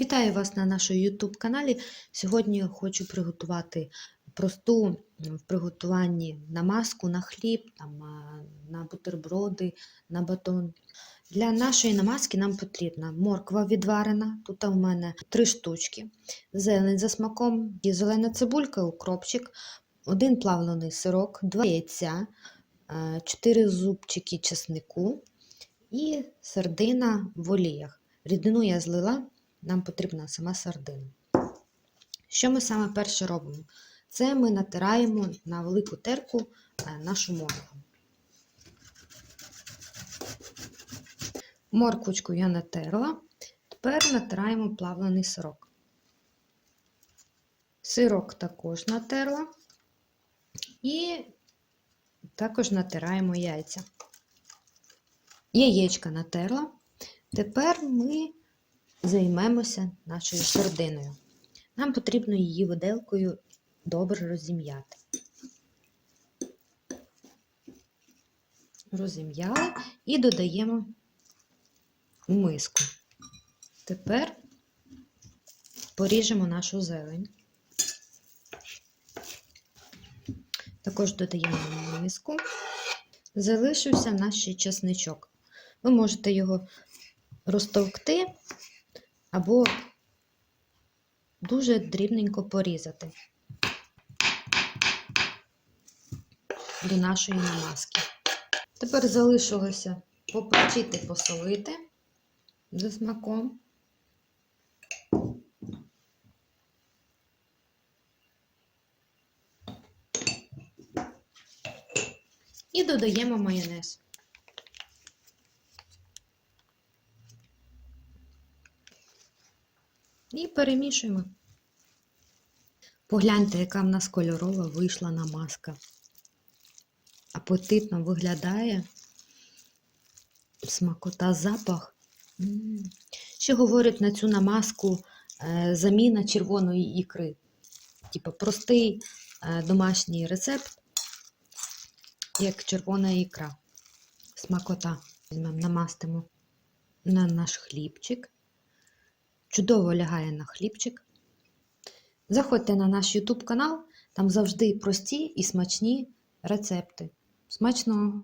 Вітаю вас на нашому YouTube каналі. Сьогодні я хочу приготувати просту в приготуванні намазку на хліб, там, на бутерброди, на батон. Для нашої намазки нам потрібна морква відварена, тут у мене три штучки, зелень за смаком, і зелена цибулька, укропчик, один плавлений сирок, два яйця, е, чотири зубчики чеснику і сардина в оліях. Рідину я злила, нам потрібна сама сардина. Що ми саме перше робимо? Це ми натираємо на велику терку е, нашу моркву. Морквочку я натерла, тепер натираємо плавлений сирок. Сирок також натерла і також натираємо яйця. Яєчка натерла. Тепер ми займемося нашою сардиною. Нам потрібно її виделкою добре розім'яти. Розім'яли і додаємо у миску. Тепер поріжемо нашу зелень. Також додаємо в миску. Залишився наш чесничок. Ви можете його розтовкти або дуже дрібненько порізати до нашої намазки. Тепер залишилося поперчити, посолити за смаком. І додаємо майонез. І перемішуємо. Погляньте, яка в нас кольорова вийшла намазка. Апетитно виглядає. Смакота, запах. Ще говорять на цю намазку е, заміна червоної ікри. Типа простий е, домашній рецепт, як червона ікра. Смакота. Візьмемо, намастимо на наш хлібчик. Чудово лягає на хлібчик. Заходьте на наш YouTube канал, там завжди прості і смачні рецепти. Смачного!